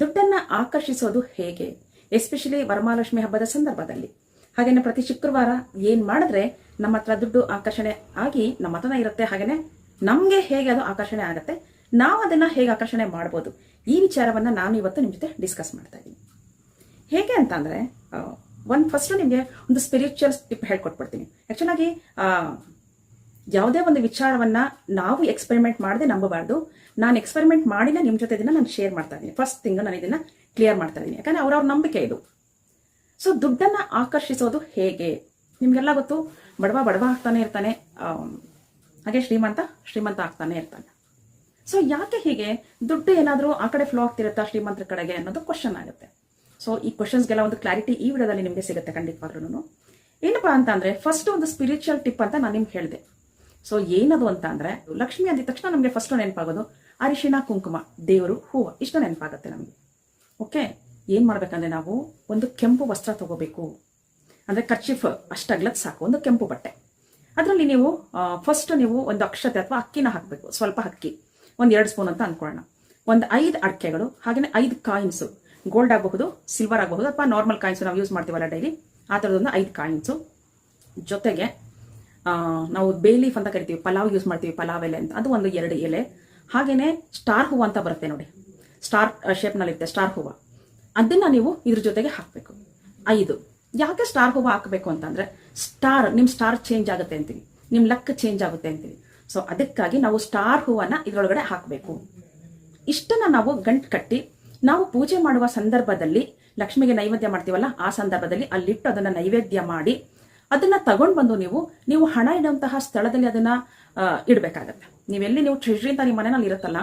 ದುಡ್ಡನ್ನ ಆಕರ್ಷಿಸೋದು ಹೇಗೆ? ಎಸ್ಪೆಷಲಿ ವರಮಹಾಲಕ್ಷ್ಮಿ ಹಬ್ಬದ ಸಂದರ್ಭದಲ್ಲಿ. ಹಾಗೇನೆ ಪ್ರತಿ ಶುಕ್ರವಾರ ಏನ್ ಮಾಡಿದ್ರೆ ನಮ್ಮ ಹತ್ರ ದುಡ್ಡು ಆಕರ್ಷಣೆ ಆಗಿ ನಮ್ಮ ಹತ್ರನ ಇರುತ್ತೆ. ಹಾಗೇನೆ ನಮ್ಗೆ ಹೇಗೆ ಅದು ಆಕರ್ಷಣೆ ಆಗುತ್ತೆ? ನಾವು ಅದನ್ನ ಹೇಗೆ ಆಕರ್ಷಣೆ ಮಾಡ್ಬೋದು? ಈ ವಿಚಾರವನ್ನ ನಾನು ಇವತ್ತು ನಿಮ್ ಜೊತೆ ಡಿಸ್ಕಸ್ ಮಾಡ್ತಾ ಇದ್ದೀನಿ. ಹೇಗೆ ಅಂತ ಅಂದ್ರೆ ಒಂದ್ ಫಸ್ಟ್ ನಿಮಗೆ ಒಂದು ಸ್ಪಿರಿಚುವಲ್ ಟಿಪ್ ಹೇಳ್ಕೊಟ್ಬಿಡ್ತೀನಿ. ಆ, ಯಾವುದೇ ಒಂದು ವಿಚಾರವನ್ನ ನಾವು ಎಕ್ಸ್ಪೆರಿಮೆಂಟ್ ಮಾಡದೆ ನಂಬಬಾರ್ದು. ನಾನು ಎಕ್ಸ್ಪೆರಿಮೆಂಟ್ ಮಾಡಿನೇ ನಿಮ್ಮ ಜೊತೆ ಇದನ್ನ ನಾನು ಶೇರ್ ಮಾಡ್ತಾ ಇದ್ದೀನಿ. ಫಸ್ಟ್ ತಿಂಗ್ ನಾನು ಇದನ್ನ ಕ್ಲಿಯರ್ ಮಾಡ್ತಾ ಇದ್ದೀನಿ. ಯಾಕಂದ್ರೆ ಅವ್ರವ್ರ ನಂಬಿಕೆ ಇದು. ಸೊ ದುಡ್ಡನ್ನ ಆಕರ್ಷಿಸೋದು ಹೇಗೆ? ನಿಮ್ಗೆಲ್ಲ ಗೊತ್ತು, ಬಡವ ಬಡವ ಆಗ್ತಾನೆ ಇರ್ತಾನೆ. ಹಾಗೆ ಶ್ರೀಮಂತ ಶ್ರೀಮಂತ ಆಗ್ತಾನೆ ಇರ್ತಾನೆ. ಸೊ ಯಾಕೆ ಹೀಗೆ? ದುಡ್ಡು ಏನಾದರೂ ಆ ಕಡೆ ಫ್ಲೋ ಆಗ್ತಿರುತ್ತಾ ಶ್ರೀಮಂತರ ಕಡೆಗೆ ಅನ್ನೋದು ಕ್ವಶನ್ ಆಗುತ್ತೆ. ಸೊ ಈ ಕ್ವಶನ್ಸ್ಗೆಲ್ಲ ಒಂದು ಕ್ಲಾರಿಟಿ ಈ ವಿಡಿಯೋದಲ್ಲಿ ನಿಮಗೆ ಸಿಗುತ್ತೆ ಖಂಡಿತವಾಗ್ಲೂ ಏನಪ್ಪಾ ಅಂತ ಅಂದ್ರೆ ಫಸ್ಟ್ ಒಂದು ಸ್ಪಿರಿಚುವಲ್ ಟಿಪ್ ಅಂತ ನಾನು ನಿಮ್ಗೆ ಹೇಳಿದೆ. ಸೊ ಏನದು ಅಂತ ಅಂದ್ರೆ, ಲಕ್ಷ್ಮಿ ಅಂದಿದ ತಕ್ಷಣ ನಮಗೆ ಫಸ್ಟ್ ನೆನಪಾಗೋದು, ಅರಿಶಿಣ, ಕುಂಕುಮ, ದೇವರು, ಹೂವು, ಇಷ್ಟು ನೆನಪಾಗುತ್ತೆ ನಮಗೆ. ಓಕೆ ಏನ್ ಮಾಡ್ಬೇಕಂದ್ರೆ ನಾವು ಒಂದು ಕೆಂಪು ವಸ್ತ್ರ ತಗೋಬೇಕು. ಅಂದ್ರೆ ಕರ್ಚಿಫ್, ಅಷ್ಟಾಗ್ಲದ್ ಸಾಕು, ಒಂದು ಕೆಂಪು ಬಟ್ಟೆ. ಅದರಲ್ಲಿ ನೀವು ಫಸ್ಟ್ ನೀವು ಒಂದು ಅಕ್ಷತೆ ಅಥವಾ ಅಕ್ಕಿನ ಹಾಕಬೇಕು, ಸ್ವಲ್ಪ ಅಕ್ಕಿ. ಒಂದ್ ಎರಡು ಸ್ಪೂನ್ ಅಂತ ಅನ್ಕೊಳ್ಳೋಣ. ಒಂದು ಐದು ಅಡಕೆಗಳು ಹಾಗೆಯೇ ಐದು ಕಾಯಿನ್ಸು. ಗೋಲ್ಡ್ ಆಗಬಹುದು ಸಿಲ್ವರ್ ಆಗಬಹುದು, ಅಥವಾ ನಾರ್ಮಲ್ ಕಾಯಿನ್ಸ್ ನಾವು ಯೂಸ್ ಮಾಡ್ತೀವಲ್ಲ ಡೈಲಿ ಆ ಥರದೊಂದು ಐದು ಕಾಯಿನ್ಸು. ಜೊತೆಗೆ ನಾವು ಬೇಲೀಫ್ ಅಂತ ಕರಿತೀವಿ, ಪಲಾವ್ ಯೂಸ್ ಮಾಡ್ತೀವಿ, ಪಲಾವ್ ಎಲೆ ಅಂತ. ಅದು ಒಂದು ಎರಡು ಎಲೆ. ಹಾಗೇನೆ ಸ್ಟಾರ್ ಹೂವು ಅಂತ ಬರುತ್ತೆ ನೋಡಿ. ಸ್ಟಾರ್ ಶೇಪ್ನಲ್ಲಿರುತ್ತೆ ಸ್ಟಾರ್ ಹೂವು. ಅದನ್ನ ನೀವು ಇದ್ರ ಜೊತೆಗೆ ಹಾಕಬೇಕು. ಐದು. ಯಾಕೆ ಸ್ಟಾರ್ ಹೂವು ಹಾಕಬೇಕು ಅಂತಂದ್ರೆ, ಸ್ಟಾರ್ ನಿಮ್ಮ ಸ್ಟಾರ್ ಚೇಂಜ್ ಆಗುತ್ತೆ ಅಂತೀವಿ. ನಿಮ್ಮ ಲಕ್ ಚೇಂಜ್ ಆಗುತ್ತೆ ಅಂತೀವಿ. ಸೊ ಅದಕ್ಕಾಗಿ ನಾವು ಸ್ಟಾರ್ ಹೂವನ್ನ ಇದ್ರೊಳಗಡೆ ಹಾಕಬೇಕು. ಇಷ್ಟನ್ನ ನಾವು ಗಂಟು ಕಟ್ಟಿ, ನಾವು ಪೂಜೆ ಮಾಡುವ ಸಂದರ್ಭದಲ್ಲಿ, ಲಕ್ಷ್ಮಿಗೆ ನೈವೇದ್ಯ ಮಾಡ್ತೀವಲ್ಲ, ಆ ಸಂದರ್ಭದಲ್ಲಿ ಅಲ್ಲಿಟ್ಟು ಅದನ್ನ ನೈವೇದ್ಯ ಮಾಡಿ ಅದನ್ನ ತಗೊಂಡ್ ಬಂದು ನೀವು ನೀವು ಹಣ ಇಡುವಂತಹ ಸ್ಥಳದಲ್ಲಿ ಅದನ್ನ ಇಡಬೇಕಾಗತ್ತೆ. ನೀವೆಲ್ಲಿ ನೀವು ಟ್ರೆಷರಿ ಅಂತ ನಿಮ್ಮ ಮನೆಯಲ್ಲಿ ಇರುತ್ತಲ್ಲ,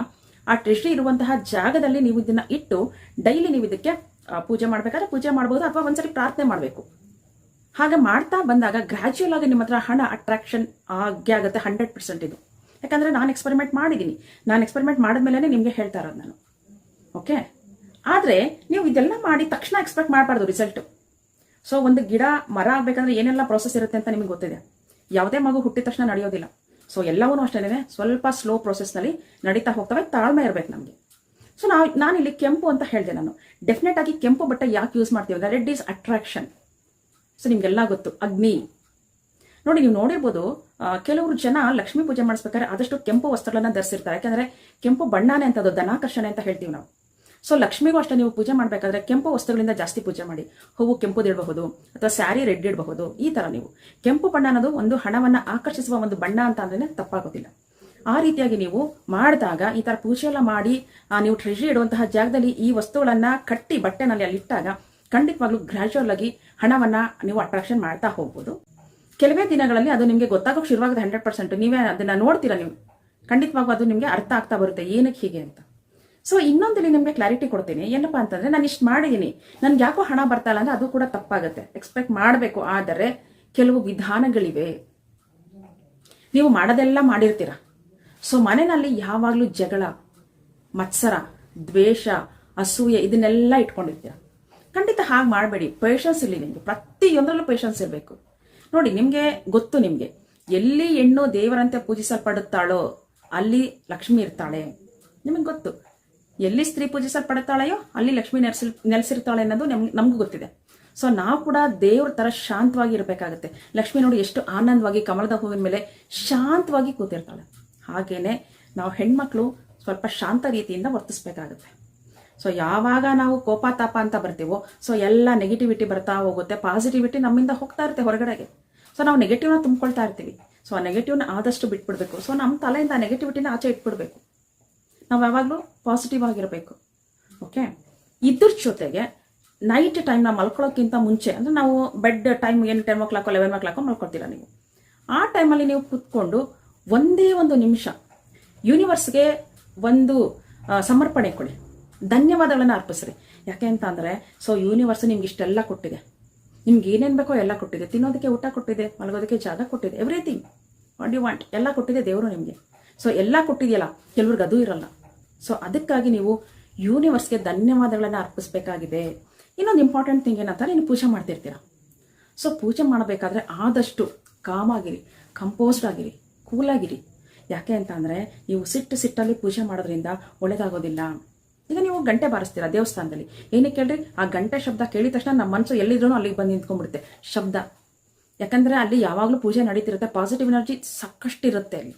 ಆ ಟ್ರೆಷರಿ ಇರುವಂತಹ ಜಾಗದಲ್ಲಿ ನೀವು ಇದನ್ನ ಇಟ್ಟು ಡೈಲಿ ನೀವು ಇದಕ್ಕೆ ಪೂಜೆ ಮಾಡ್ಬೇಕಾದ್ರೆ ಪೂಜೆ ಮಾಡಬಹುದು ಅಥವಾ ಒಂದ್ಸರಿ ಪ್ರಾರ್ಥನೆ ಮಾಡಬೇಕು. ಹಾಗೆ ಮಾಡ್ತಾ ಬಂದಾಗ ಗ್ರಾಜುಯಲ್ ಆಗಿ ನಿಮ್ಮ ಹತ್ರ ಹಣ ಅಟ್ರಾಕ್ಷನ್ ಆಗೇ ಆಗುತ್ತೆ ಹಂಡ್ರೆಡ್ ಪರ್ಸೆಂಟ್ ಇದು. ಯಾಕಂದ್ರೆ ನಾನು ಎಕ್ಸ್ಪೆರಿಮೆಂಟ್ ಮಾಡಿದ್ದೀನಿ ನಾನು ಎಕ್ಸ್ಪೆರಿಮೆಂಟ್ ಮಾಡಿದ್ಮೇಲೆ ನಿಮಗೆ ಹೇಳ್ತಾ ಇರೋದು ನಾನು. ಓಕೆ ಆದ್ರೆ ನೀವು ಇದೆಲ್ಲ ಮಾಡಿ ತಕ್ಷಣ ಎಕ್ಸ್ಪೆಕ್ಟ್ ಮಾಡಬಾರ್ದು ರಿಸಲ್ಟ್ ಸೊ ಒಂದು ಗಿಡ, ಮರ ಆಗ್ಬೇಕಂದ್ರೆ ಏನೆಲ್ಲ ಪ್ರೊಸೆಸ್ ಇರುತ್ತೆ ಅಂತ ನಿಮಗೆ ಗೊತ್ತಿದೆ. ಯಾವುದೇ ಮಗು ಹುಟ್ಟಿದ ತಕ್ಷಣ ನಡೆಯೋದಿಲ್ಲ. ಸೊ ಎಲ್ಲವೂ ಅಷ್ಟೇನೆ ಸ್ವಲ್ಪ ಸ್ಲೋ ನಲ್ಲಿ ನಡೀತಾ ಹೋಗ್ತವೆ, ತಾಳ್ಮೆ ಇರಬೇಕು ನಮಗೆ. ಸೊ ನಾವು ಇಲ್ಲಿ ಕೆಂಪು ಅಂತ ಹೇಳಿದೆ ನಾನು. ಡೆಫಿನೆಟ್ ಆಗಿ ಕೆಂಪು ಬಟ್ಟೆ ಯಾಕೆ ಯೂಸ್ ಮಾಡ್ತೀವಿ ಅಂದ್ರೆ ರೆಡ್ ಈಸ್ ಅಟ್ರಾಕ್ಷನ್ ಸೊ ನಿಮ್ಗೆಲ್ಲ ಗೊತ್ತು, ಅಗ್ನಿ. ನೋಡಿ, ನೀವು ನೋಡಿರ್ಬೋದು ಕೆಲವರು ಜನ ಲಕ್ಷ್ಮೀ ಪೂಜೆ ಮಾಡಿಸ್ಬೇಕಾದ್ರೆ ಆದಷ್ಟು ಕೆಂಪು ವಸ್ತ್ರಗಳನ್ನ ಧರಿಸಿರ್ತಾರೆ. ಯಾಕಂದ್ರೆ, ಕೆಂಪು ಬಣ್ಣನೇ ಅಂತದ್ದು ಧನಾಕರ್ಷಣೆ ಅಂತ ಹೇಳ್ತೀವಿ ನಾವು. ಸೊ ಲಕ್ಷ್ಮಿಗೂ ಅಷ್ಟೇ ನೀವು ಪೂಜೆ ಮಾಡಬೇಕಾದ್ರೆ ಕೆಂಪು ವಸ್ತುಗಳಿಂದ ಜಾಸ್ತಿ ಪೂಜೆ ಮಾಡಿ. ಹೂವು ಕೆಂಪುದಿಡಬಹುದು ಅಥವಾ ಸ್ಯಾರಿ ರೆಡ್ ಇಡಬಹುದು, ಈ ತರ ನೀವು. ಕೆಂಪು ಬಣ್ಣ ಅನ್ನೋದು ಒಂದು ಹಣವನ್ನು ಆಕರ್ಷಿಸುವ ಒಂದು ಬಣ್ಣ ಅಂತ ಅಂದ್ರೆ ತಪ್ಪಾಗೋದಿಲ್ಲ. ಆ ರೀತಿಯಾಗಿ ನೀವು ಮಾಡಿದಾಗ, ಈ ತರ ಪೂಜೆ ಎಲ್ಲ ಮಾಡಿ ನೀವು ಟ್ರೆಜರಿ ಇಡುವಂತಹ ಜಾಗದಲ್ಲಿ ಈ ವಸ್ತುಗಳನ್ನ ಕಟ್ಟಿ ಬಟ್ಟೆನಲ್ಲಿ ಅಲ್ಲಿ ಇಟ್ಟಾಗ ಖಂಡಿತವಾಗ್ಲೂ ಗ್ರಾಜುವಲ್ ಆಗಿ ಹಣವನ್ನ ನೀವು ಅಟ್ರಾಕ್ಷನ್ ಮಾಡ್ತಾ ಹೋಗ್ಬೋದು. ಕೆಲವೇ ದಿನಗಳಲ್ಲಿ ಅದು ನಿಮಗೆ ಗೊತ್ತಾಗೋ ಶುರುವಾಗುತ್ತೆ ಹಂಡ್ರೆಡ್ ಪರ್ಸೆಂಟ್ ನೀವೇ ಅದನ್ನ ನೋಡ್ತೀರಾ ನೀವು? ಖಂಡಿತವಾಗೂ ಅದು ನಿಮಗೆ ಅರ್ಥ ಆಗ್ತಾ ಬರುತ್ತೆ, ಏನಕ್ಕೆ ಹೀಗೆ ಅಂತ. ಸೊ ಇನ್ನೊಂದಲ್ಲಿ ನಿಮಗೆ ಕ್ಲಾರಿಟಿ ಕೊಡ್ತೀನಿ. ಏನಪ್ಪಾ ಅಂತಂದ್ರೆ, ನಾನು ಇಷ್ಟು ಮಾಡಿದ್ದೀನಿ ನನ್ಗೆ ಯಾಕೋ ಹಣ ಬರ್ತಾ ಇಲ್ಲ ಅಂದ್ರೆ ಅದು ಕೂಡ ತಪ್ಪಾಗುತ್ತೆ. ಎಕ್ಸ್ಪೆಕ್ಟ್ ಮಾಡಬೇಕು, ಆದರೆ ಕೆಲವು ವಿಧಾನಗಳಿವೆ. ನೀವು ಮಾಡೋದೆಲ್ಲ ಮಾಡಿರ್ತೀರ? ಸೊ ಮನೆಯಲ್ಲಿ ಯಾವಾಗಲೂ ಜಗಳ, ಮತ್ಸರ, ದ್ವೇಷ, ಅಸೂಯೆ ಇದನ್ನೆಲ್ಲ ಇಟ್ಕೊಂಡಿರ್ತೀರ? ಖಂಡಿತ ಹಾಗೆ ಮಾಡಬೇಡಿ. ಪೇಷನ್ಸ್ ಇರಲಿ ನಿಮಗೆ. ಪ್ರತಿಯೊಂದರಲ್ಲೂ ಪೇಷನ್ಸ್ ಇರಬೇಕು. ನೋಡಿ, ನಿಮಗೆ ಗೊತ್ತು ನಿಮಗೆ. ಎಲ್ಲಿ ಹೆಣ್ಣು ದೇವರಂತೆ ಪೂಜಿಸಲ್ಪಡುತ್ತಾಳೋ, ಅಲ್ಲಿ ಲಕ್ಷ್ಮಿ ಇರ್ತಾಳೆ. ನಿಮಗೆ ಗೊತ್ತು. ಎಲ್ಲಿ ಸ್ತ್ರೀ ಪೂಜಿಸಲ್ಪಡುತ್ತಾಳೆಯೋ ಅಲ್ಲಿ ಲಕ್ಷ್ಮಿ ನೆಲೆಸಿ ನೆಲೆಸಿರ್ತಾಳೆ ಅನ್ನೋದು ನಮ್ಗೆ ಗೊತ್ತಿದೆ. ಸೊ ನಾವು ಕೂಡ ದೇವ್ರ ತರ ಶಾಂತವಾಗಿ ಇರಬೇಕಾಗುತ್ತೆ. ಲಕ್ಷ್ಮಿ ನೋಡಿ ಎಷ್ಟು ಆನಂದವಾಗಿ ಕಮಲದ ಹೂವಿನ ಮೇಲೆ ಶಾಂತವಾಗಿ ಕೂತಿರ್ತಾಳೆ. ಹಾಗೇನೆ ನಾವು ಹೆಣ್ಮಕ್ಳು ಸ್ವಲ್ಪ ಶಾಂತ ರೀತಿಯಿಂದ ವರ್ತಿಸ್ಬೇಕಾಗುತ್ತೆ. ಸೊ ಯಾವಾಗ ನಾವು ಕೋಪ ತಾಪ ಅಂತ ಬರ್ತೀವೋ ಸೊ ಎಲ್ಲ ನೆಗೆಟಿವಿಟಿ ಬರ್ತಾ ಹೋಗುತ್ತೆ ಪಾಸಿಟಿವಿಟಿ ನಮ್ಮಿಂದ ಹೋಗ್ತಾ ಇರುತ್ತೆ ಹೊರಗಡೆಗೆ. ಸೊ ನಾವು ನೆಗೆಟಿವ್ನ ತುಂಬಿಕೊಳ್ತಾ ಇರ್ತೀವಿ. ಸೊ ಆ ನೆಗೆಟಿವ್ನ ಆದಷ್ಟು ಬಿಟ್ಬಿಡ್ಬೇಕು. ಸೊ ನಮ್ಮ ತಲೆಯಿಂದ ನೆಗೆಟಿವಿಟಿನ ಆಚೆ ಇಟ್ಬಿಡ್ಬೇಕು. ನಾವು ಯಾವಾಗಲೂ ಪಾಸಿಟಿವ್ ಆಗಿರಬೇಕು. ಓಕೆ ಇದ್ರ ಜೊತೆಗೆ ನೈಟ್ ಟೈಮ್ ನಾವು ಮಲ್ಕೊಳ್ಳೋಕ್ಕಿಂತ ಮುಂಚೆ, ಅಂದ್ರೆ ನಾವು ಬೆಡ್ ಟೈಮ್ ಏನು ಟೆನ್ ಓ ಕ್ಲಾಕೋ ಲೆವೆನ್ ಓ ಕ್ಲಾಕೋ ಮಲ್ಕೊಳ್ತೀರಾ ನೀವು? ಆ ಟೈಮಲ್ಲಿ ನೀವು ಕೂತ್ಕೊಂಡು ಒಂದೇ ಒಂದು ನಿಮಿಷ ಯೂನಿವರ್ಸ್ಗೆ ಒಂದು ಸಮರ್ಪಣೆ ಕೊಡಿ. ಧನ್ಯವಾದಗಳನ್ನ ಅರ್ಪಿಸ್ರಿ. ಯಾಕೆ ಅಂತ ಅಂದರೆ ಸೊ ಯೂನಿವರ್ಸ್ ನಿಮ್ಗೆ ಇಷ್ಟೆಲ್ಲ ಕೊಟ್ಟಿದೆ. ನಿಮ್ಗೆ ಏನೇನು ಬೇಕೋ ಎಲ್ಲ ಕೊಟ್ಟಿದೆ. ತಿನ್ನೋದಕ್ಕೆ ಊಟ ಕೊಟ್ಟಿದೆ, ಮಲಗೋದಕ್ಕೆ ಜಾಗ ಕೊಟ್ಟಿದೆ ಎವ್ರಿಥಿಂಗ್ ವಾಟ್ ಯು ವಾಂಟ್ ಎಲ್ಲ ಕೊಟ್ಟಿದೆ ದೇವರು ನಿಮಗೆ. ಸೊ ಎಲ್ಲ ಕೊಟ್ಟಿದೆಯಲ್ಲ, ಕೆಲವ್ರಿಗೆ ಅದು ಇರಲ್ಲ. ಸೊ ಅದಕ್ಕಾಗಿ ನೀವು ಯೂನಿವರ್ಸ್ಗೆ ಧನ್ಯವಾದಗಳನ್ನು ಅರ್ಪಿಸಬೇಕಾಗಿದೆ. ಇನ್ನೊಂದು ಇಂಪಾರ್ಟೆಂಟ್ ಥಿಂಗ್ ಏನಂತಾರೆ ನೀವು ಪೂಜೆ ಮಾಡ್ತಿರ್ತೀರ. ಸೊ ಪೂಜೆ ಮಾಡಬೇಕಾದ್ರೆ ಆದಷ್ಟು ಕಾಮಾಗಿರಿ ಕಂಪೋಸ್ಡ್ ಆಗಿರಿ ಕೂಲಾಗಿರಿ ಯಾಕೆ ಅಂತ ಅಂದರೆ ನೀವು ಸಿಟ್ಟು ಸಿಟ್ಟಲ್ಲಿ ಪೂಜೆ ಮಾಡೋದ್ರಿಂದ ಒಳ್ಳೇದಾಗೋದಿಲ್ಲ. ಈಗ ನೀವು ಗಂಟೆ ಬಾರಿಸ್ತೀರಾ ದೇವಸ್ಥಾನದಲ್ಲಿ? ಏನಕ್ಕೆ ಹೇಳ್ರಿ ಆ ಗಂಟೆ ಶಬ್ದ ಕೇಳಿದ ತಕ್ಷಣ ನಮ್ಮ ಮನಸ್ಸು ಎಲ್ಲಿದ್ರೂ ಅಲ್ಲಿಗೆ ಬಂದು ನಿಂತ್ಕೊಂಡ್ಬಿಡುತ್ತೆ. ಶಬ್ದ. ಯಾಕಂದರೆ ಅಲ್ಲಿ ಯಾವಾಗಲೂ ಪೂಜೆ ನಡೀತಿರುತ್ತೆ ಪಾಸಿಟಿವ್ ಎನರ್ಜಿ ಸಾಕಷ್ಟು ಇರುತ್ತೆ ಅಲ್ಲಿ.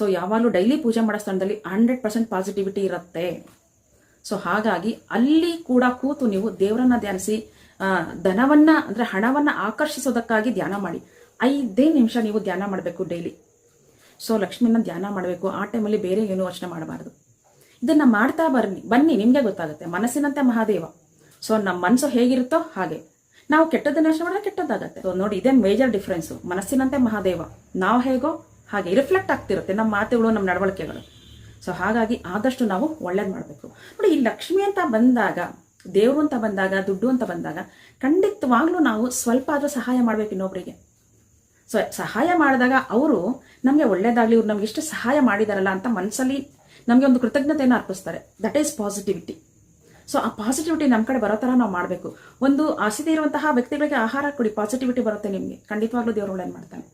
ಸೊ ಯಾವಾಗಲೂ ಡೈಲಿ ಪೂಜೆ ಮಾಡೋ ಸ್ಥಳದಲ್ಲಿ ಹಂಡ್ರೆಡ್ ಪರ್ಸೆಂಟ್ ಪಾಸಿಟಿವಿಟಿ ಇರುತ್ತೆ. ಸೊ ಹಾಗಾಗಿ ಅಲ್ಲಿ ಕೂಡ ಕೂತು ನೀವು ದೇವರನ್ನ ಧ್ಯಾನಿಸಿ ಧನವನ್ನ ಅಂದ್ರೆ ಹಣವನ್ನ ಆಕರ್ಷಿಸೋದಕ್ಕಾಗಿ ಧ್ಯಾನ ಮಾಡಿ. ಐದೇ ನಿಮಿಷ ನೀವು ಧ್ಯಾನ ಮಾಡಬೇಕು ಡೈಲಿ ಸೊ ಲಕ್ಷ್ಮಿನ ಧ್ಯಾನ ಮಾಡಬೇಕು. ಆ ಟೈಮಲ್ಲಿ ಬೇರೆ ಏನು ಯೋಚನೆ ಮಾಡಬಾರ್ದು. ಇದನ್ನ ಮಾಡ್ತಾ ಬನ್ನಿ ಬನ್ನಿ, ನಿಮಗೆ ಗೊತ್ತಾಗುತ್ತೆ. ಮನಸ್ಸಿನಂತೆ ಮಹಾದೇವ. ಸೊ ನಮ್ಮ ಮನಸ್ಸು ಹೇಗಿರುತ್ತೋ ಹಾಗೆ. ನಾವು ಕೆಟ್ಟದನ್ನ ಯೋಚನೆ ಮಾಡಿದ್ರೆ ಕೆಟ್ಟದ್ದಾಗತ್ತೆ. ಸೊ ನೋಡಿ, ಇದೇ ಮೇಜರ್ ಡಿಫ್ರೆನ್ಸು ಮನಸ್ಸಿನಂತೆ ಮಹಾದೇವ. ನಾವು ಹೇಗೋ ಹಾಗೆ ರಿಫ್ಲೆಕ್ಟ್ ಆಗ್ತಿರುತ್ತೆ ನಮ್ಮ ಮಾತುಗಳು, ನಮ್ಮ ನಡವಳಿಕೆಗಳು. ಸೊ ಹಾಗಾಗಿ ಆದಷ್ಟು ನಾವು ಒಳ್ಳೇದು ಮಾಡಬೇಕು. ನೋಡಿ, ಈ ಲಕ್ಷ್ಮಿ ಅಂತ ಬಂದಾಗ, ದೇವರು ಅಂತ ಬಂದಾಗ, ದುಡ್ಡು ಅಂತ ಬಂದಾಗ, ಖಂಡಿತವಾಗ್ಲೂ ನಾವು ಸ್ವಲ್ಪ ಆದರೂ ಸಹಾಯ ಮಾಡಬೇಕು ಇನ್ನೊಬ್ಬರಿಗೆ ಸೊ ಸಹಾಯ ಮಾಡಿದಾಗ ಅವರು ನಮಗೆ ಒಳ್ಳೇದಾಗಲಿ, ಇವ್ರು ನಮ್ಗೆ ಎಷ್ಟು ಸಹಾಯ ಮಾಡಿದಾರಲ್ಲ ಅಂತ ಮನಸ್ಸಲ್ಲಿ ನಮಗೆ ಒಂದು ಕೃತಜ್ಞತೆಯನ್ನು ಅರ್ಪಿಸ್ತಾರೆ. ದಟ್ ಈಸ್ ಪಾಸಿಟಿವಿಟಿ ಸೊ ಆ ಪಾಸಿಟಿವಿಟಿ ನಮ್ಮ ಕಡೆ ಬರೋ ಥರ ನಾವು ಮಾಡಬೇಕು. ಒಂದು ಆಸಿದೆ ಇರುವಂತಹ ವ್ಯಕ್ತಿಗಳಿಗೆ ಆಹಾರ ಕೊಡಿ ಪಾಸಿಟಿವಿಟಿ ಬರುತ್ತೆ ನಿಮಗೆ. ಖಂಡಿತವಾಗ್ಲೂ ದೇವರು ಒಳ್ಳೇದು ಮಾಡ್ತಾನೆ.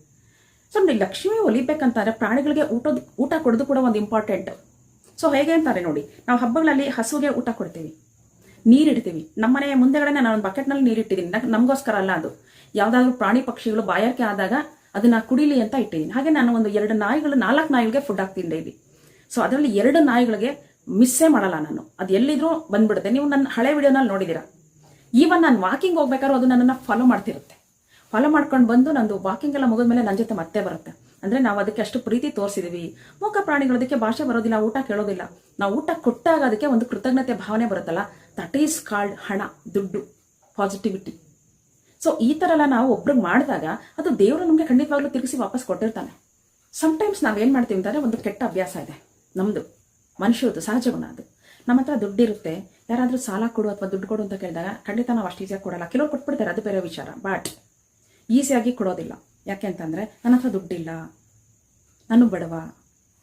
ಸೊ ನೋಡಿ ಲಕ್ಷ್ಮಿ ಒಲಿಬೇಕಂತಾರೆ, ಪ್ರಾಣಿಗಳಿಗೆ ಊಟದ, ಊಟ ಕೊಡೋದು ಕೂಡ ಒಂದು ಇಂಪಾರ್ಟೆಂಟ್ ಸೊ ಹೇಗೆ ಅಂತಾರೆ ನೋಡಿ, ನಾವು ಹಬ್ಬಗಳಲ್ಲಿ ಹಸುಗೆ ಊಟ ಕೊಡ್ತೀವಿ ನೀರಿಡ್ತೀವಿ ನಮ್ಮನೆ ಮುಂದೆಗಡೆ ನಾನು ಬಕೆಟ್ನಲ್ಲಿ ನೀರಿಟ್ಟಿದ್ದೀನಿ ನಮಗೋಸ್ಕರ ಅಲ್ಲ ಅದು. ಯಾವುದಾದ್ರೂ ಪ್ರಾಣಿ ಪಕ್ಷಿಗಳು ಬಾಯಾರಿಕೆ ಆದಾಗ ಅದನ್ನ ಕುಡಿಲಿ ಅಂತ ಇಟ್ಟಿದ್ದೀನಿ. ಹಾಗೆ ನಾನು ಒಂದು ಎರಡು ನಾಯಿಗಳು, ನಾಲ್ಕು ನಾಯಿಗಳಿಗೆ ಫುಡ್ ಹಾಕ್ತೀನಿ ಡೈಲಿ ಸೊ ಅದರಲ್ಲಿ ಎರಡು ನಾಯಿಗಳಿಗೆ ಮಿಸ್ಸೇ ಮಾಡಲ್ಲ ನಾನು. ಅದು ಎಲ್ಲಿದ್ರೂ ಬಂದ್ಬಿಡುತ್ತೆ. ನೀವು ನನ್ನ ಹಳೆ ವಿಡಿಯೋನಲ್ಲಿ ನೋಡಿದ್ದೀರಾ. ಈವನ್ ನಾನು ವಾಕಿಂಗ್ ಹೋಗ್ಬೇಕಾದ್ರೂ ಅದು ನನ್ನನ್ನು ಫಾಲೋ ಮಾಡ್ತಿರುತ್ತೆ. ಫಾಲೋ ಮಾಡ್ಕೊಂಡು ಬಂದು ನಂದು ವಾಕಿಂಗ್ ಎಲ್ಲ ಮುಗಿದ್ಮೇಲೆ ನನ್ನ ಜೊತೆ ಮತ್ತೆ ಬರುತ್ತೆ. ಅಂದ್ರೆ ನಾವು ಅದಕ್ಕೆ ಅಷ್ಟು ಪ್ರೀತಿ ತೋರಿಸಿದೀವಿ. ಮೂಕ ಪ್ರಾಣಿಗಳು ಅದಕ್ಕೆ ಭಾಷೆ ಬರೋದಿಲ್ಲ, ಊಟ ಕೇಳೋದಿಲ್ಲ. ನಾವು ಊಟ ಕೊಟ್ಟಾಗ ಅದಕ್ಕೆ ಒಂದು ಕೃತಜ್ಞತೆ ಭಾವನೆ ಬರುತ್ತಲ್ಲ? ದಟ್ ಈಸ್ ಕಾಲ್ಡ್ ಹಣ, ದುಡ್ಡು ಪಾಸಿಟಿವಿಟಿ ಸೊ ಈ ಥರ ಎಲ್ಲ ನಾವು ಒಬ್ರಿಗೆ ಮಾಡಿದಾಗ ಅದು ದೇವರು ನಮಗೆ ಖಂಡಿತವಾಗ್ಲೂ ತಿರುಗಿಸಿ ವಾಪಸ್ ಕೊಟ್ಟಿರ್ತಾನೆ. ಸಮಟೈಮ್ಸ್ ನಾವೇನು ಮಾಡ್ತೀವಿ ಅಂತಂದರೆ ಒಂದು ಕೆಟ್ಟ ಅಭ್ಯಾಸ ಇದೆ. ನಮ್ಮದು ಮನುಷ್ಯರದ್ದು, ಸಹಜ ಗುಣ ಅದು. ನಮ್ಮ ಹತ್ರ ದುಡ್ಡಿರುತ್ತೆ. ಯಾರಾದರೂ ಸಾಲ ಕೊಡು ಅಥವಾ ದುಡ್ಡು ಕೊಡು ಅಂತ ಕೇಳಿದಾಗ ಖಂಡಿತ ನಾವು ಅಷ್ಟು ಈಸಿಯಾಗಿ ಕೊಡಲ್ಲ. ಕೆಲವರು ಕೊಟ್ಬಿಡ್ತಾರೆ, ಅದು ಬೇರೆ ವಿಚಾರ. ಬಟ್ ಈಸಿಯಾಗಿ ಕೊಡೋದಿಲ್ಲ. ಯಾಕೆ ಅಂತಂದರೆ ನನ್ನ ಹತ್ರ ದುಡ್ಡಿಲ್ಲ. ನಾನು ಬಡವ.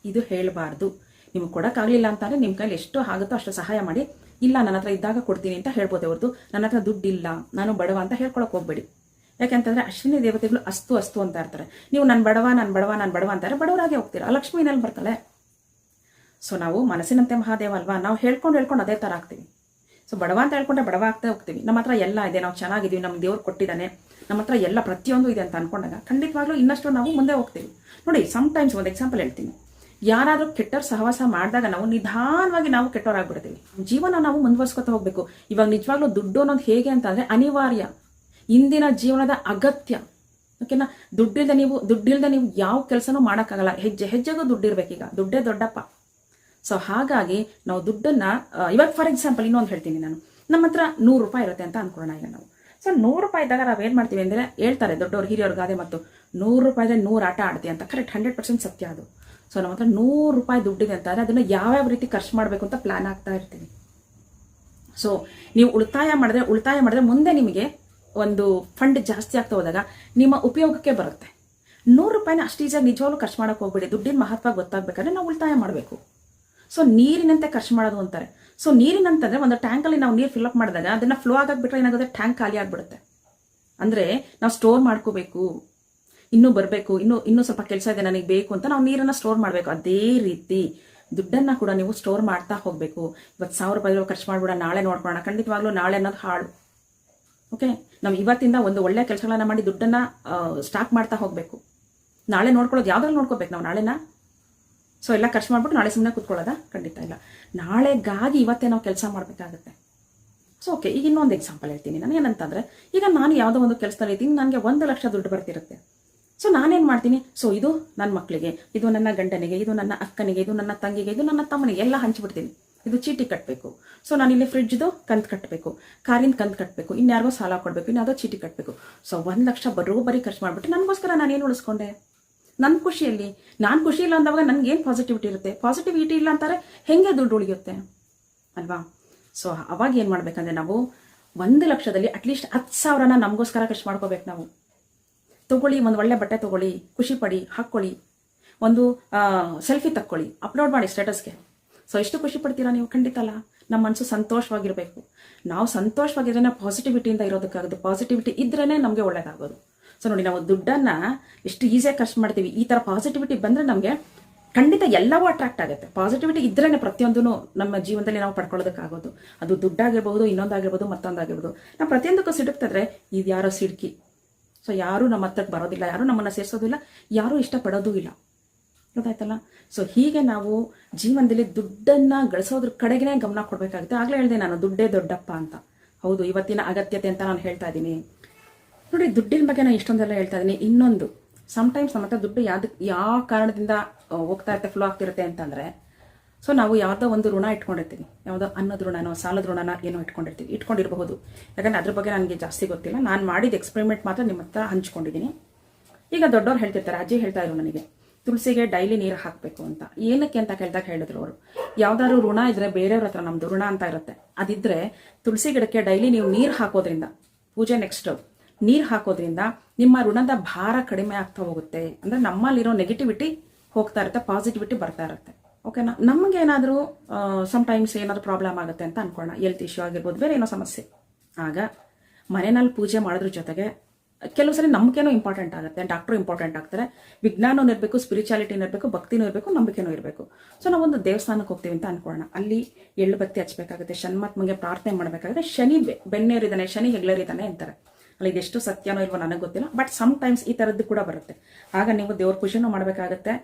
ಇದು ಹೇಳಬಾರ್ದು. ನಿಮ್ಗೆ ಕೊಡೋಕ್ಕಾಗಲಿಲ್ಲ ಅಂತಂದರೆ ನಿಮ್ಮ ಕೈಲಿ ಎಷ್ಟು ಆಗುತ್ತೋ ಅಷ್ಟು ಸಹಾಯ ಮಾಡಿ. ಇಲ್ಲ, ನನ್ನ ಹತ್ರ ಇದ್ದಾಗ ಕೊಡ್ತೀನಿ ಅಂತ ಹೇಳ್ಬೋದೇ ಹೊರತು ನನ್ನ ಹತ್ರ ದುಡ್ಡಿಲ್ಲ. ನಾನು ಬಡವ ಅಂತ ಹೇಳ್ಕೊಳಕ್ ಹೋಗ್ಬೇಡಿ. ಯಾಕೆಂತಂದ್ರೆ ಅಶ್ವಿನಿ ದೇವತೆಗಳು ಅಸ್ತು ಅಸ್ತು ಅಂತ ಇರ್ತಾರೆ. ನೀವು ನಾನು ಬಡವ ನಾನು ಬಡವ ನಾನು ಬಡವ ಅಂತಾರೆ, ಬಡವರಾಗೆ ಹೋಗ್ತೀರಾ? ಲಕ್ಷ್ಮೀನಲ್ಲಿ ಬರ್ತಾಳೆ. ಸೊ ನಾವು ಮನಸ್ಸಿನಂತೆ ಮಹಾದೇವ ಅಲ್ವಾ? ನಾವು ಹೇಳ್ಕೊಂಡು ಹೇಳ್ಕೊಂಡು ಅದೇ ಥರ ಆಗ್ತೀವಿ. ಸೊ ಬಡವ ಅಂತ ಹೇಳ್ಕೊಂಡ್ರೆ ಬಡವ ಆಗ್ತಾ ಹೋಗ್ತೀವಿ. ನಮ್ಮ ಹತ್ರ ಎಲ್ಲ ಇದೆ. ನಾವು ಚೆನ್ನಾಗಿದ್ದೀವಿ. ನಮ್ಮ ದೇವ್ರು ಕೊಟ್ಟಿದ್ದಾನೆ. ನಮ್ಮ ಹತ್ರ ಎಲ್ಲ ಪ್ರತಿಯೊಂದು ಇದೆ ಅಂತ ಅನ್ಕೊಂಡಾಗ ಖಂಡಿತವಾಗ್ಲೂ ಇನ್ನಷ್ಟು ನಾವು ಮುಂದೆ ಹೋಗ್ತೀವಿ. ನೋಡಿ ಟೈಮ್ಸ್ ಒಂದು ಎಕ್ಸಾಂಪಲ್ ಹೇಳ್ತೀನಿ. ಯಾರಾದರೂ ಕೆಟ್ಟವ್ರ ಸಹವಾಸ ಮಾಡಿದಾಗ ನಾವು ನಿಧಾನವಾಗಿ ನಾವು ಕೆಟ್ಟವರಾಗ್ಬಿಡ್ತೀವಿ. ಜೀವನ ನಾವು ಮುಂದುವರ್ಸ್ಕೊತಾ ಹೋಗ್ಬೇಕು. ಇವಾಗ ನಿಜವಾಗ್ಲೂ ದುಡ್ಡು ಅನ್ನೋದು ಹೇಗೆ ಅಂತಂದ್ರೆ ಅನಿವಾರ್ಯ. ಇಂದಿನ ಜೀವನದ ಅಗತ್ಯ. ಓಕೆನಾ? ದುಡ್ಡಿಲ್ಲದೆ ನೀವು, ದುಡ್ಡಿಲ್ದೆ ನೀವು ಯಾವ ಕೆಲಸನೂ ಮಾಡೋಕ್ಕಾಗಲ್ಲ. ಹೆಜ್ಜೆ, ಹೆಜ್ಜೆಗೂ ದುಡ್ಡಿರ್ಬೇಕೀಗ. ದುಡ್ಡೇ ದೊಡ್ಡಪ್ಪ. ಸೊ ಹಾಗಾಗಿ ನಾವು ದುಡ್ಡನ್ನ ಇವಾಗ ಫಾರ್ ಎಕ್ಸಾಂಪಲ್ ಇನ್ನೊಂದು ಹೇಳ್ತೀನಿ ನಾನು. ನಮ್ಮ ಹತ್ರ ನೂರು ರೂಪಾಯಿ ಇರುತ್ತೆ ಅಂತ ಅನ್ಕೊಳ್ಳೋಣ ಈಗ ನಾವು. ಸೊ ನೂರು ರೂಪಾಯಿ ಇದ್ದಾಗ ನಾವು ಏನು ಮಾಡ್ತೀವಿ ಅಂದರೆ ಹೇಳ್ತಾರೆ ದೊಡ್ಡವ್ರು, ಹಿರಿಯವ್ರ ಗಾದೆ ಮತ್ತು ನೂರು ರೂಪಾಯಿದ್ರೆ ನೂರು ಆಟ ಆಡ್ತೀವಿ ಅಂತ. ಕರೆಕ್ಟ್ ಹಂಡ್ರೆಡ್ ಪರ್ಸೆಂಟ್ ಸತ್ಯ ಅದು. ಸೊ ನಮ್ಮ ಹತ್ರ ನೂರು ರೂಪಾಯಿ ದುಡ್ಡಿದೆ ಅದನ್ನ ಅದನ್ನು ಯಾವ್ಯಾವ ರೀತಿ ಖರ್ಚು ಮಾಡಬೇಕು ಅಂತ ಪ್ಲಾನ್ ಆಗ್ತಾ ಇರ್ತೀವಿ. ಸೊ ನೀವು ಉಳಿತಾಯ ಮಾಡಿದ್ರೆ ಉಳಿತಾಯ ಮಾಡಿದ್ರೆ ಮುಂದೆ ನಿಮಗೆ ಒಂದು ಫಂಡ್ ಜಾಸ್ತಿ ಆಗ್ತಾ ಹೋದಾಗ ನಿಮ್ಮ ಉಪಯೋಗಕ್ಕೆ ಬರುತ್ತೆ. ನೂರು ರೂಪಾಯಿನ ಅಷ್ಟು ಈಜಾಗಿ ನಿಜವಾಗ್ಲೂ ಖರ್ಚು ಮಾಡೋಕೆ ಹೋಗ್ಬೇಡಿ. ದುಡ್ಡಿನ ಮಹತ್ವ ಗೊತ್ತಾಗಬೇಕಾದ್ರೆ ನಾವು ಉಳಿತಾಯ ಮಾಡಬೇಕು. ಸೊ ನೀರಿನಂತೆ ಖರ್ಚು ಮಾಡೋದು ಅಂತಾರೆ. ಸೊ ನೀರಿನಂತಂದ್ರೆ ಒಂದು ಟ್ಯಾಂಕಲ್ಲಿ ನಾವು ನೀರು ಫಿಲ್ ಅಪ್ ಮಾಡಿದಾಗ ಅದನ್ನ ಫ್ಲೋ ಆಗಾಕ್ಬಿಟ್ರೆ ಬಿಟ್ರೆ ಏನಾಗುತ್ತೆ? ಟ್ಯಾಂಕ್ ಖಾಲಿ ಆಗ್ಬಿಡುತ್ತೆ. ಅಂದ್ರೆ ನಾವು ಸ್ಟೋರ್ ಮಾಡ್ಕೋಬೇಕು, ಇನ್ನೂ ಬರಬೇಕು, ಇನ್ನು, ಇನ್ನೂ ಸ್ವಲ್ಪ ಕೆಲಸ ಇದೆ ನನಗೆ ಬೇಕು ಅಂತ ನಾವು ನೀರನ್ನ ಸ್ಟೋರ್ ಮಾಡಬೇಕು. ಅದೇ ರೀತಿ ದುಡ್ಡನ್ನ ಕೂಡ ನೀವು ಸ್ಟೋರ್ ಮಾಡ್ತಾ ಹೋಗಬೇಕು. ಇವತ್ತು ಸಾವಿರ ರೂಪಾಯಿ ಖರ್ಚು ಮಾಡ್ಬಿಡ ನಾಳೆ ನೋಡ್ಕೊಳ್ಳೋಣ. ಖಂಡಿತವಾಗ್ಲೂ ನಾಳೆ ಅನ್ನೋದು ಹಾಳು. ಓಕೆ ನಾವು ಇವತ್ತಿಂದ ಒಂದು ಒಳ್ಳೆ ಕೆಲಸಗಳನ್ನ ಮಾಡಿ ದುಡ್ಡನ್ನ ಸ್ಟಾಕ್ ಮಾಡ್ತಾ ಹೋಗಬೇಕು. ನಾಳೆ ನೋಡ್ಕೊಳ್ಳೋದು, ಯಾವ್ದ್ರಲ್ಲಿ ನೋಡ್ಕೋಬೇಕು ನಾವು ನಾಳೆನ? ಸೊ ಎಲ್ಲ ಖರ್ಚು ಮಾಡ್ಬಿಟ್ಟು ನಾಳೆ ಸುಮ್ಮನೆ ಕೂತ್ಕೊಳ್ಳೋದಾ? ಖಂಡಿತ ಇಲ್ಲ. ನಾಳೆಗಾಗಿ ಇವತ್ತೇ ನಾವು ಕೆಲಸ ಮಾಡಬೇಕಾಗತ್ತೆ. ಸೊ ಓಕೆ ಈಗ ಇನ್ನೊಂದು ಎಕ್ಸಾಂಪಲ್ ಹೇಳ್ತೀನಿ. ನಾನು ಏನಂತಂದ್ರೆ, ಈಗ ನಾನು ಯಾವುದೋ ಒಂದು ಕೆಲಸದಲ್ಲಿ ಇದ್ದೀನಿ, ನನಗೆ ಒಂದು ಲಕ್ಷ ದುಡ್ಡು ಬರ್ತಿರುತ್ತೆ. ಸೊ ನಾನೇನು ಮಾಡ್ತೀನಿ? ಸೊ ಇದು ನನ್ನ ಮಕ್ಕಳಿಗೆ ಇದು ನನ್ನ ಗಂಡನಿಗೆ, ಇದು ನನ್ನ ಅಕ್ಕನಿಗೆ, ಇದು ನನ್ನ ತಂಗಿಗೆ, ಇದು ನನ್ನ ತಮ್ಮನಿಗೆ, ಎಲ್ಲ ಹಂಚಿಬಿಡ್ತೀನಿ. ಇದು ಚೀಟಿ ಕಟ್ಟಬೇಕು ಸೊ ನಾನು ಇಲ್ಲಿ ಫ್ರಿಡ್ಜ್ದು ಕಂತು ಕಟ್ಟಬೇಕು ಕಾರಿನ ಕಂತು ಕಟ್ಟಬೇಕು ಇನ್ಯಾರಿಗೋ ಸಾಲ ಕೊಡಬೇಕು, ಇನ್ಯಾವುದೋ ಚೀಟಿ ಕಟ್ಟಬೇಕು ಸೊ ಒಂದು ಲಕ್ಷ ಬರೋಬ್ಬರಿ ಖರ್ಚು ಮಾಡಿಬಿಟ್ಟು ನನಗೋಸ್ಕರ ನಾನು ಏನು ಉಳಿಸ್ಕೊಂಡೆ? ನನ್ನ ಖುಷಿಯಲ್ಲಿ. ನಾನು ಖುಷಿ ಇಲ್ಲ ಅಂದಾಗ ನನ್ಗೆ ಏನು ಪಾಸಿಟಿವಿಟಿ ಇರುತ್ತೆ? ಪಾಸಿಟಿವಿಟಿ ಇಲ್ಲ ಅಂತಾರೆ, ಹೆಂಗೆ ದುಡ್ಡು ಉಳಿಯುತ್ತೆ? ಅಲ್ವಾ? ಸೊ ಅವಾಗ ಏನು ಮಾಡ್ಬೇಕಂದ್ರೆ ನಾವು ಒಂದು ಲಕ್ಷದಲ್ಲಿ ಅಟ್ಲೀಸ್ಟ್ ಹತ್ತು ಸಾವಿರನ ನಮಗೋಸ್ಕರ ಖರ್ಚು ಮಾಡ್ಕೋಬೇಕು ನಾವು. ತಗೊಳ್ಳಿ, ಒಂದು ಒಳ್ಳೆ ಬಟ್ಟೆ ತಗೊಳ್ಳಿ, ಖುಷಿ ಪಡಿ, ಹಾಕ್ಕೊಳ್ಳಿ. ಒಂದು ಸೆಲ್ಫಿ ತಕ್ಕೊಳ್ಳಿ, ಅಪ್ಲೋಡ್ ಮಾಡಿ ಸ್ಟೇಟಸ್ಗೆ. ಸೊ ಎಷ್ಟು ಖುಷಿ ಪಡ್ತೀರಾ ನೀವು? ಖಂಡಿತ ಅಲ್ಲ. ನಮ್ಮ ಮನಸ್ಸು ಸಂತೋಷವಾಗಿರಬೇಕು. ನಾವು ಸಂತೋಷವಾಗಿದ್ರೆ ಪಾಸಿಟಿವಿಟಿಯಿಂದ ಇರೋದಕ್ಕಾಗುತ್ತೆ. ಪಾಸಿಟಿವಿಟಿ ಇದ್ರೇ ನಮಗೆ ಒಳ್ಳೇದಾಗೋದು. ಸೊ ನೋಡಿ, ನಾವು ದುಡ್ಡನ್ನ ಎಷ್ಟು ಈಸಿಯಾಗಿ ಖರ್ಚು ಮಾಡ್ತೀವಿ. ಈ ಥರ ಪಾಸಿಟಿವಿಟಿ ಬಂದರೆ ನಮಗೆ ಖಂಡಿತ ಎಲ್ಲವೂ ಅಟ್ರಾಕ್ಟ್ ಆಗುತ್ತೆ. ಪಾಸಿಟಿವಿಟಿ ಇದ್ರೇನೆ ಪ್ರತಿಯೊಂದೂ ನಮ್ಮ ಜೀವನದಲ್ಲಿ ನಾವು ಪಡ್ಕೊಳ್ಳೋದಕ್ಕಾಗೋದು. ಅದು ದುಡ್ಡಾಗಿರ್ಬೋದು, ಇನ್ನೊಂದಾಗಿರ್ಬೋದು, ಮತ್ತೊಂದಾಗಿರ್ಬೋದು. ನಾವು ಪ್ರತಿಯೊಂದಕ್ಕೂ ಸಿಡುಕ್ತಿದ್ರೆ ಇದು ಯಾರೋ ಸಿಡ್ಕಿ. ಸೊ ಯಾರೂ ನಮ್ಮ ಹತ್ರಕ್ಕೆ ಬರೋದಿಲ್ಲ, ಯಾರೂ ನಮ್ಮನ್ನು ಸೇರಿಸೋದಿಲ್ಲ, ಯಾರೂ ಇಷ್ಟಪಡೋದೂ ಇಲ್ಲ. ಗೊತ್ತಾಯ್ತಲ್ಲ? ಸೊ ಹೀಗೆ ನಾವು ಜೀವನದಲ್ಲಿ ದುಡ್ಡನ್ನು ಗಳಿಸೋದ್ರ ಕಡೆಗೆ ಗಮನ ಕೊಡಬೇಕಾಗುತ್ತೆ. ಆಗ್ಲೇ ಹೇಳಿದೆ ನಾನು, ದುಡ್ಡೇ ದೊಡ್ಡಪ್ಪ ಅಂತ. ಹೌದು, ಇವತ್ತಿನ ಅಗತ್ಯತೆ ಅಂತ ನಾನು ಹೇಳ್ತಾ ಇದ್ದೀನಿ. ನೋಡಿ, ದುಡ್ಡಿನ ಬಗ್ಗೆ ನಾನು ಇಷ್ಟೊಂದೆಲ್ಲ ಹೇಳ್ತಾ ಇದ್ದೀನಿ ಇನ್ನೊಂದು ಸಮಟೈಮ್ಸ್ ನಮ್ಮ ಹತ್ರ ದುಡ್ಡು ಯಾವ್ದಕ್ಕೆ ಯಾವ ಕಾರಣದಿಂದ ಹೋಗ್ತಾ ಇರುತ್ತೆ ಫ್ಲೋ ಆಗ್ತಿರುತ್ತೆ ಅಂತಂದರೆ ಸೊ ನಾವು ಯಾವುದೋ ಒಂದು ಋಣ ಇಟ್ಕೊಂಡಿರ್ತೀವಿ. ಯಾವುದೋ ಅನ್ನದ ಋಣನೋ, ಸಾಲದ ಋಣನ, ಏನೋ ಇಟ್ಕೊಂಡಿರ್ತೀವಿ. ಇಟ್ಕೊಂಡಿರಬಹುದು. ಯಾಕಂದ್ರೆ ಅದ್ರ ಬಗ್ಗೆ ನನಗೆ ಜಾಸ್ತಿ ಗೊತ್ತಿಲ್ಲ. ನಾನು ಮಾಡಿದ ಎಕ್ಸ್ಪೆರಿಮೆಂಟ್ ಮಾತ್ರ ನಿಮ್ಮ ಹತ್ರ ಹಂಚ್ಕೊಂಡಿದ್ದೀನಿ ಈಗ ದೊಡ್ಡವ್ರು ಹೇಳ್ತಿರ್ತಾರೆ, ಅಜ್ಜಿ ಹೇಳ್ತಾ ಇದ್ರು ನನಗೆ, ತುಳಸಿಗೆ ಡೈಲಿ ನೀರು ಹಾಕಬೇಕು ಅಂತ. ಏನಕ್ಕೆ ಅಂತ ಕೇಳಿದಾಗ ಹೇಳಿದ್ರು ಅವರು, ಯಾವ್ದಾದ್ರು ಋಣ ಇದ್ರೆ ಬೇರೆಯವ್ರ ಹತ್ರ ನಮ್ದು ಋಣ ಅಂತ ಇರುತ್ತೆ. ಅದಿದ್ರೆ ತುಳಸಿ ಗಿಡಕ್ಕೆ ಡೈಲಿ ನೀವು ನೀರು ಹಾಕೋದ್ರಿಂದ, ಪೂಜೆ ನೆಕ್ಸ್ಟ್ ನೀರು ಹಾಕೋದ್ರಿಂದ ನಿಮ್ಮ ಋಣದ ಭಾರ ಕಡಿಮೆ ಆಗ್ತಾ ಹೋಗುತ್ತೆ. ಅಂದರೆ ನಮ್ಮಲ್ಲಿರೋ ನೆಗೆಟಿವಿಟಿ ಹೋಗ್ತಾ ಇರುತ್ತೆ ಪಾಸಿಟಿವಿಟಿ ಬರ್ತಾ ಇರುತ್ತೆ. ಓಕೆನಾ ನಮ್ಗೆ ಏನಾದರೂ ಟೈಮ್ಸ್ ಏನಾದರೂ ಪ್ರಾಬ್ಲಮ್ ಆಗುತ್ತೆ ಅಂತ ಅನ್ಕೊಳ್ಳೋಣ ಹೆಲ್ತ್ ಇಶ್ಯೂ ಆಗಿರ್ಬೋದು, ಬೇರೆ ಏನೋ ಸಮಸ್ಯೆ. ಆಗ ಮನೆಯಲ್ಲಿ ಪೂಜೆ ಮಾಡೋದ್ರ ಜೊತೆಗೆ ಕೆಲವು ಸರಿ ನಂಬಿಕೆನೂ ಇಂಪಾರ್ಟೆಂಟ್ ಆಗುತ್ತೆ. ಡಾಕ್ಟ್ರು ಇಂಪಾರ್ಟೆಂಟ್ ಆಗ್ತಾರೆ. ವಿಜ್ಞಾನವೂ ಇರಬೇಕು ಸ್ಪಿರಿಚುಯಾಲಿಟಿನೂ ಇರಬೇಕು, ಭಕ್ತಿನೂ ಇರಬೇಕು, ನಂಬಿಕೆನೂ ಇರಬೇಕು. ಸೊ ನಾವೊಂದು ದೇವಸ್ಥಾನಕ್ಕೆ ಹೋಗ್ತೀವಿ ಅಂತ ಅನ್ಕೊಳ್ಳೋಣ ಅಲ್ಲಿ ಎಳ್ಳು ಬತ್ತಿ ಹಚ್ಚಬೇಕಾಗುತ್ತೆ ಶನ್ಮಾತ್ಮಗೆ ಪ್ರಾರ್ಥನೆ ಮಾಡಬೇಕಾಗುತ್ತೆ. ಶನಿ ಬೆನ್ನೇರಿದ್ದಾನೆ, ಶನಿ ಹೆಗ್ಲರಿದ್ದಾನೆ ಅಂತಾರೆ. ಅಲ್ಲಿ ಇದೆಷ್ಟು ಸತ್ಯನೋ ಇಲ್ವೋ ನನಗೆ ಗೊತ್ತಿಲ್ಲ ಬಟ್ ಸಮ್ ಟೈಮ್ಸ್ ಈ ಥರದ್ದು ಕೂಡ ಬರುತ್ತೆ. ಆಗ ನೀವು ದೇವ್ರ ಪೂಜೆನೂ ಮಾಡಬೇಕಾಗತ್ತೆ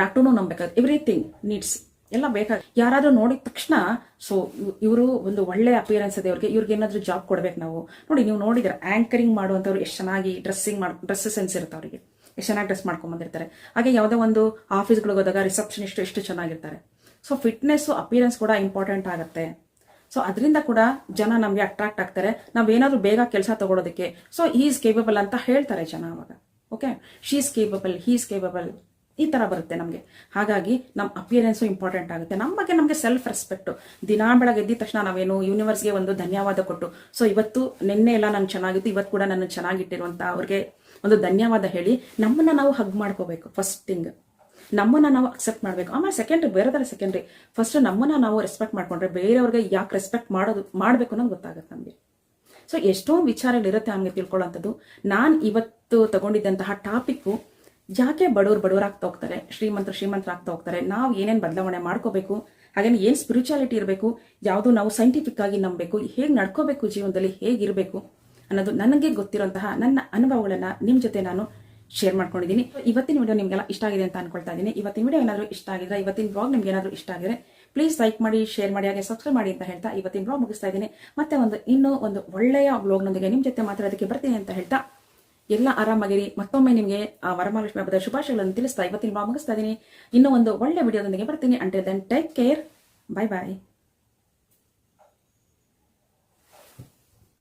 ಡಾಕ್ಟರ್ನು ನಂಬೇಕಾಗುತ್ತೆ ಎವ್ರಿಥಿಂಗ್ ನೀಡ್ಸ್ ಎಲ್ಲ ಬೇಕಾಗ ಯಾರಾದರೂ ನೋಡಿದ ತಕ್ಷಣ ಸೊ ಇವರು ಒಂದು ಒಳ್ಳೆ ಅಪಿಯರೆನ್ಸ್ ಇದೆ ಅವ್ರಿಗೆ ಇವ್ರಿಗೆ ಏನಾದರೂ ಜಾಬ್ ಕೊಡ್ಬೇಕು ನಾವು. ನೋಡಿ, ನೀವು ನೋಡಿದ್ರೆ ಆಂಕರಿಂಗ್ ಮಾಡುವಂಥವ್ರು ಎಷ್ಟು ಚೆನ್ನಾಗಿ ಡ್ರೆಸ್ಸಿಂಗ್ ಮಾಡಿ ಡ್ರೆಸ್ ಸೆನ್ಸ್ ಇರುತ್ತೆ ಅವರಿಗೆ. ಎಷ್ಟು ಚೆನ್ನಾಗಿ ಡ್ರೆಸ್ ಮಾಡ್ಕೊಂಡು ಬಂದಿರ್ತಾರೆ ಹಾಗೆ ಯಾವುದೋ ಒಂದು ಆಫೀಸ್ಗಳಿಗೆ ಹೋದಾಗ ರಿಸೆಪ್ಷನಿಸ್ಟ್ ಎಷ್ಟು ಚೆನ್ನಾಗಿರ್ತಾರೆ. ಸೊ ಫಿಟ್ನೆಸ್ ಅಪಿಯರೆನ್ಸ್ ಕೂಡ ಇಂಪಾರ್ಟೆಂಟ್ ಆಗುತ್ತೆ. ಸೊ ಅದರಿಂದ ಕೂಡ ಜನ ನಮಗೆ ಅಟ್ರಾಕ್ಟ್ ಆಗ್ತಾರೆ. ನಾವೇನಾದ್ರೂ ಬೇಗ ಕೆಲಸ ತಗೊಳೋದಕ್ಕೆ. ಸೊ ಈಸ್ ಕೇಪಬಲ್ ಅಂತ ಹೇಳ್ತಾರೆ ಜನ ಅವಾಗ. Okay she's capable he's capable ಈ ತರ ಬರುತ್ತೆ ನಮಗೆ. ಹಾಗಾಗಿ ನಮ್ಮ ಅಪಿಯರೆನ್ಸು ಇಂಪಾರ್ಟೆಂಟ್ ಆಗುತ್ತೆ. ನಮ್ಮ ಬಗ್ಗೆ ನಮಗೆ ಸೆಲ್ಫ್ ರೆಸ್ಪೆಕ್ಟ್ ದಿನಾ ಬೆಳಗ್ಗೆ ಎದ್ದ ತಕ್ಷಣ ನಾವೇನು ಯೂನಿವರ್ಸ್ಗೆ ಒಂದು ಧನ್ಯವಾದ ಕೊಟ್ಟು ಸೊ ಇವತ್ತು ನಿನ್ನೆ ಎಲ್ಲ ನಾನು ಚೆನ್ನಾಗಿತ್ತು ಇವತ್ತು ಕೂಡ ನಾನು ಚೆನ್ನಾಗಿಟ್ಟಿರುವಂಥ ಅವ್ರಿಗೆ ಒಂದು ಧನ್ಯವಾದ ಹೇಳಿ ನಮ್ಮನ್ನ ನಾವು ಹಗ್ ಮಾಡ್ಕೋಬೇಕು. ಫಸ್ಟ್ ಥಿಂಗ್ ನಮ್ಮನ್ನ ನಾವು ಅಕ್ಸೆಪ್ಟ್ ಮಾಡಬೇಕು. ಆಮೇಲೆ ಸೆಕೆಂಡ್ರಿ ಬೇರೆದರ ಸೆಕೆಂಡ್ರಿ ಫಸ್ಟ್ ನಮ್ಮನ್ನ ನಾವು ರೆಸ್ಪೆಕ್ಟ್ ಮಾಡ್ಕೊಂಡ್ರೆ ಬೇರೆಯವ್ರಿಗೆ ಯಾಕೆ ರೆಸ್ಪೆಕ್ಟ್ ಮಾಡೋದು, ಮಾಡಬೇಕು ಅನ್ನೋದು ಗೊತ್ತಾಗುತ್ತೆ ನಮಗೆ. ಸೊ ಎಷ್ಟೊಂದು ವಿಚಾರಗಳಿರುತ್ತೆ ನಮಗೆ ತಿಳ್ಕೊಳ್ಳೋಂಥದ್ದು. ನಾನು ಇವತ್ತು ತಗೊಂಡಿದ್ದಂತಹ ಟಾಪಿಕ್ಕು ಯಾಕೆ ಬಡವ್ರು ಬಡವರಾಗ್ತಾ ಹೋಗ್ತಾರೆ ಶ್ರೀಮಂತರು ಶ್ರೀಮಂತರಾಗ್ತಾ ಹೋಗ್ತಾರೆ ನಾವು ಏನೇನು ಬದಲಾವಣೆ ಮಾಡ್ಕೋಬೇಕು, ಹಾಗೇನೆ ಏನು ಸ್ಪಿರಿಚುಯಾಲಿಟಿ ಇರಬೇಕು, ಯಾವುದು ನಾವು ಸೈಂಟಿಫಿಕ್ ಆಗಿ ನಂಬಬೇಕು, ಹೇಗೆ ನಡ್ಕೋಬೇಕು ಜೀವನದಲ್ಲಿ ಹೇಗಿರಬೇಕು ಅನ್ನೋದು ನನಗೆ ಗೊತ್ತಿರುವಂತಹ ನನ್ನ ಅನುಭವಗಳನ್ನು ನಿಮ್ಮ ಜೊತೆ ನಾನು ಶೇರ್ ಮಾಡ್ಕೊಂಡಿದ್ದೀನಿ ಇವತ್ತಿನ ವಿಡಿಯೋ ನಿಮಗೆಲ್ಲ ಇಷ್ಟ ಆಗಿದೆ ಅಂತ ಅನ್ಕೊಳ್ತಾ ಇದ್ದೀನಿ ಇವತ್ತಿನ ವಿಡಿಯೋ ಏನಾದರೂ ಇಷ್ಟ ಆಗಿದ್ರೆ, ಇವತ್ತಿನ ಬ್ಲಾಗ್ ನಿಮ್ಗೆ ಏನಾದರೂ ಇಷ್ಟ ಆಗಿದ್ರೆ ಪ್ಲೀಸ್ ಲೈಕ್ ಮಾಡಿ ಶೇರ್ ಮಾಡಿ, ಹಾಗೆ ಸಬ್ಸ್ಕ್ರೈಬ್ ಮಾಡಿ ಅಂತ ಹೇಳ್ತಾ ಇವತ್ತಿನ ಬ್ಲಾಗ್ ಮುಗಿಸ್ತಾ ಇದ್ದೀನಿ ಮತ್ತೆ ಒಂದು, ಇನ್ನೂ ಒಂದು ಒಳ್ಳೆಯ ಬ್ಲಾಗ್ನೊಂದಿಗೆ ನಿಮ್ಮ ಜೊತೆ ಮಾತಾಡೋದಕ್ಕೆ ಬರ್ತೀನಿ ಅಂತ ಹೇಳ್ತಾ ಎಲ್ಲ ಆರಾಮಾಗಿರಿ. ಮತ್ತೊಮ್ಮೆ ನಿಮಗೆ ಆ ವರಮಹಾಲಕ್ಷ್ಮಿ ಹಬ್ಬದ ಶುಭಾಶಯಗಳನ್ನು ತಿಳಿಸ್ತಾ ಇವತ್ತಿನ ಬ್ಲಾಗ್ ಮುಗಿಸ್ತಾ ಇದ್ದೀನಿ ಇನ್ನೂ ಒಂದು ಒಳ್ಳೆ ವಿಡಿಯೋದೊಂದಿಗೆ ಬರ್ತೀನಿ. Until then take care bye bye